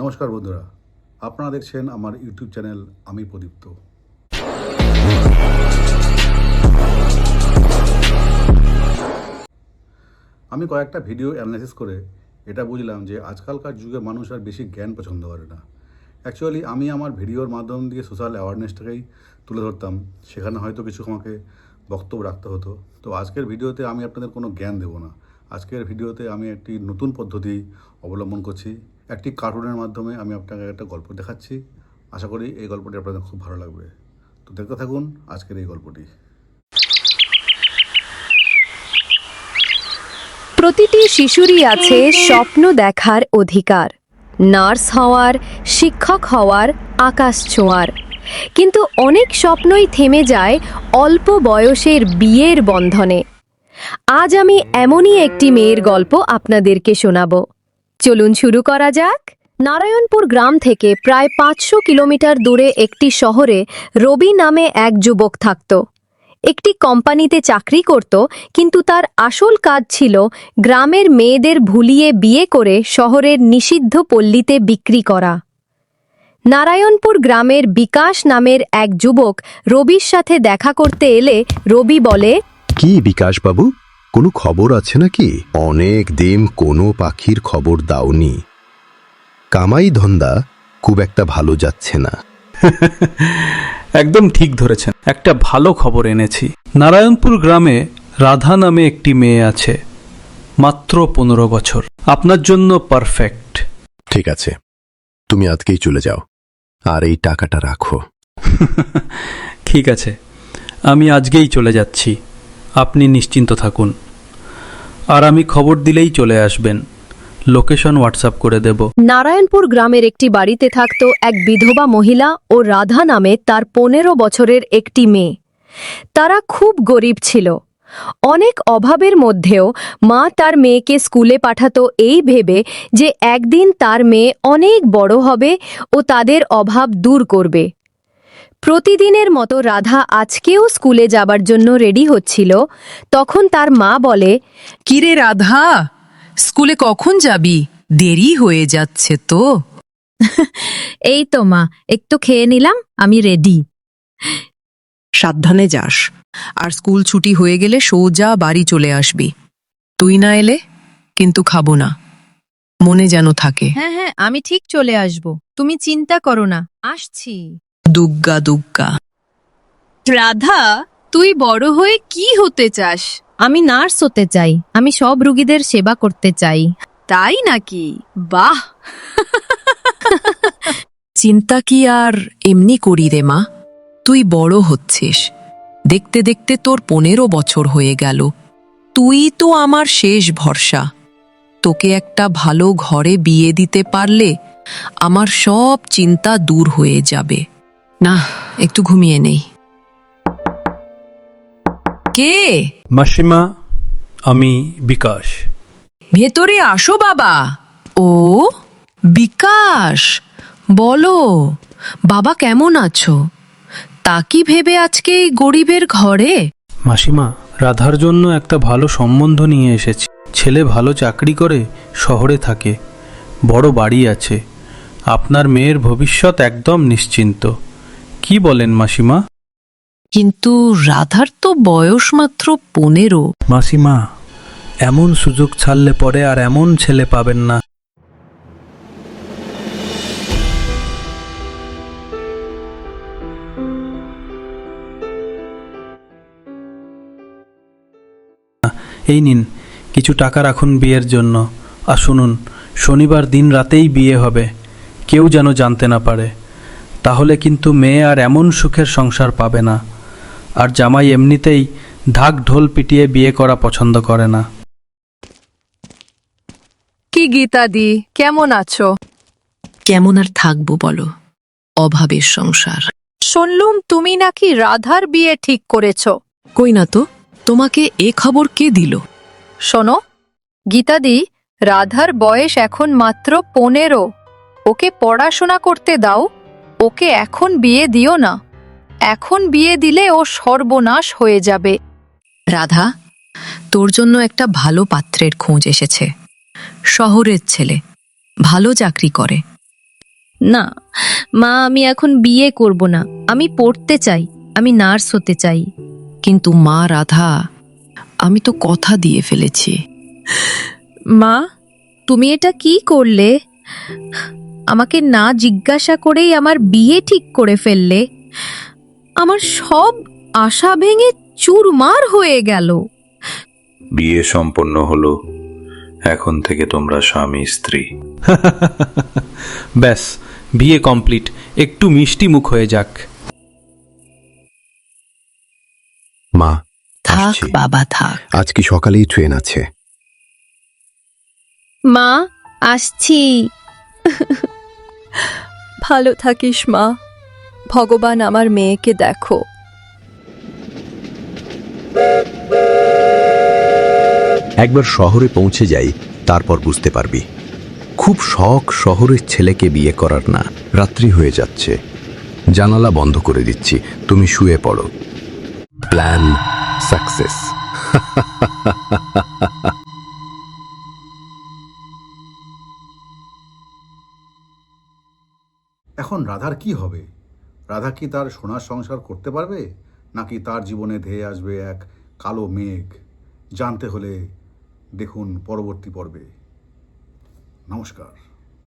নমস্কার বন্ধুরা, আপনারা দেখছেন আমার ইউটিউব চ্যানেল আমি প্রদীপ্ত। আমি কয়েকটা ভিডিও অ্যানালাইসিস করে এটা বুঝলাম যে আজকালকার যুগে মানুষ আর বেশি জ্ঞান পছন্দ করে না। অ্যাকচুয়ালি আমি আমার ভিডিওর মাধ্যম দিয়ে সোশ্যাল অ্যাওয়ারনেসটাকেই তুলে ধরতাম, সেখানে হয়তো কিছু আমাকে বক্তব্য রাখতে হতো। তো আজকের ভিডিওতে আমি আপনাদের কোনো জ্ঞান দেবো না। আজকের ভিডিওতে আমি একটি নতুন পদ্ধতি অবলম্বন করছি। একটি কার্টুনের মাধ্যমে আমি আপনাকে একটা গল্প দেখাচ্ছি। আশা করি এই গল্পটি আপনাদের খুব ভালো লাগবে। তো দেখতে থাকুন আজকের এই গল্পটি। প্রতিটি শিশুরই আছে স্বপ্ন দেখার অধিকার। নার্স হওয়ার, শিক্ষক হওয়ার আকাশ ছোঁয়ার। কিন্তু অনেক স্বপ্নই থেমে যায় অল্প বয়সের বিয়ের বন্ধনে। আজ আমি এমনই একটি মেয়ের গল্প আপনাদেরকে শোনাব। চলুন শুরু করা যাক। নারায়ণপুর গ্রাম থেকে প্রায় পাঁচশো কিলোমিটার দূরে একটি শহরে রবি নামে এক যুবক থাকত। একটি কোম্পানিতে চাকরি করত, কিন্তু তার আসল কাজ ছিল গ্রামের মেয়েদের ভুলিয়ে বিয়ে করে শহরের নিষিদ্ধ পল্লীতে বিক্রি করা। নারায়ণপুর গ্রামের বিকাশ নামের এক যুবক রবির সাথে দেখা করতে এলে রবি বলে কি বিকাশবাবু কোনো খবর আছে নাকি? অনেক দিন কোনো পাখির খবর দাওনি। কামাই ধন্দা খুব একটা ভালো যাচ্ছে না। একদম ঠিক ধরেছেন। একটা ভালো খবর এনেছি। নারায়ণপুর গ্রামে রাধা নামে একটি মেয়ে আছে মাত্র পনেরো বছর। আপনার জন্য পারফেক্ট ঠিক আছে। তুমি আজকেই চলে যাও। আর এই টাকাটা রাখো। ঠিক আছে। আমি আজকেই চলে যাচ্ছি। আপনি নিশ্চিন্ত থাকুন। আর আমি খবর দিলেই চলে আসবেন। লোকেশন হোয়াটসঅ্যাপ করে দেব। নারায়ণপুর গ্রামের একটি বাড়িতে থাকত এক বিধবা মহিলা ও রাধা নামে তার পনেরো বছরের একটি মেয়ে। তারা খুব গরিব ছিল। অনেক অভাবের মধ্যেও মা তার মেয়েকে স্কুলে পাঠাতো এই ভেবে যে একদিন তার মেয়ে অনেক বড় হবে ও তাদের অভাব দূর করবে। প্রতিদিনের মতো রাধা আজকেও স্কুলে যাবার জন্য রেডি হচ্ছিল। তখন তার মা বলে কিরে রাধা স্কুলে কখন যাবি? দেরি হয়ে যাচ্ছে তো। এই তো মা একটু খেয়ে নিলাম আমি রেডি। সাবধানে যাস আর স্কুল ছুটি হয়ে গেলে সোজা বাড়ি চলে আসবি। তুই না এলে কিন্তু খাব না মনে যেন থাকে। হ্যাঁ হ্যাঁ আমি ঠিক চলে আসব তুমি চিন্তা করো না আসছি। দুগ্গা দুগ্গা। রাধা তুই বড় হয়ে কি হতে চাস? আমি নার্স হতে চাই আমি সব রুগীদের সেবা করতে চাই। তাই নাকি? বাহ! চিন্তা কি আর এমনি করি রে মা? তুই বড় হচ্ছিস। দেখতে দেখতে তোর পনেরো বছর হয়ে গেল। তুই তো আমার শেষ ভরসা। তোকে একটা ভালো ঘরে বিয়ে দিতে পারলে আমার সব চিন্তা দূর হয়ে যাবে। না একটু ঘুমিয়ে নেই। কে? মাসিমা আমি বিকাশ। ভেতরে আসো বাবা। ও বিকাশ বলো বাবা কেমন আছো? তা কি ভেবে আজকে এই গরিবের ঘরে? মাসিমা রাধার জন্য একটা ভালো সম্বন্ধ নিয়ে এসেছি। ছেলে ভালো চাকরি করে শহরে থাকে। বড় বাড়ি আছে। আপনার মেয়ের ভবিষ্যৎ একদম নিশ্চিন্ত। কি বলেন মাসিমা? কিন্তু রাধার তো বয়স মাত্র পনেরো। মাসিমা এমন সুযোগ ছাড়লে পরে আর এমন ছেলে পাবেন না। এই নিন কিছু টাকা রাখুন বিয়ের জন্য। আর শুনুন শনিবার দিন রাতেই বিয়ে হবে। কেউ যেন জানতে না পারে। তাহলে কিন্তু মেয়ে আর এমন সুখের সংসার পাবে না। আর জামাই এমনিতেই ঢাক ঢোল পিটিয়ে বিয়ে করা পছন্দ করে না। কি গীতাদি কেমন আছো? কেমন আর থাকব বলো অভাবের সংসার। শুনলুম তুমি নাকি রাধার বিয়ে ঠিক করেছ। কই না তো তোমাকে এ খবর কে দিল? শোনো গীতাদি রাধার বয়স এখন মাত্র পনেরো। ওকে পড়াশোনা করতে দাও ওকে এখন বিয়ে দিও না। এখন বিয়ে দিলে ও সর্বনাশ হয়ে যাবে। রাধা তোর জন্য একটা ভালো পাত্রের খোঁজ এসেছে। শহরের ছেলে ভালো চাকরি করে। না মা আমি এখন বিয়ে করব না। আমি পড়তে চাই আমি নার্স হতে চাই। কিন্তু মা রাধা আমি তো কথা দিয়ে ফেলেছি। মা তুমি এটা কি করলে? আমাকে না জিজ্ঞাসা করেই আমার বিয়ে ঠিক করে ফেললে আমার সব আশা ভেঙে চুরমার হয়ে গেল। বিয়ে সম্পন্ন হলো এখন থেকে তোমরা স্বামী স্ত্রী। ব্যাস বিয়ে কমপ্লিট একটু মিষ্টি মুখ হয়ে যাক। মা থাক আসছি। বাবা থাক। আজ কি সকালেই ট্রেন আছে? মা আসছি। ভালো থাকিস, মা। ভগবান আমার মেয়েকে দেখো। একবার শহরে পৌঁছে যাই, তারপর বুঝতে পারবি। খুব শখ শহরের ছেলেকে বিয়ে করার না, রাত্রি হয়ে যাচ্ছে। জানালা বন্ধ করে দিচ্ছি, তুমি শুয়ে পড়ো। প্ল্যান সাকসেস এখন রাধার কি হবে? রাধা কি তার সোনার সংসার করতে পারবে? নাকি তার জীবনে ধেয়ে আসবে এক কালো মেঘ? জানতে হলে দেখুন পরবর্তী পর্বে। নমস্কার।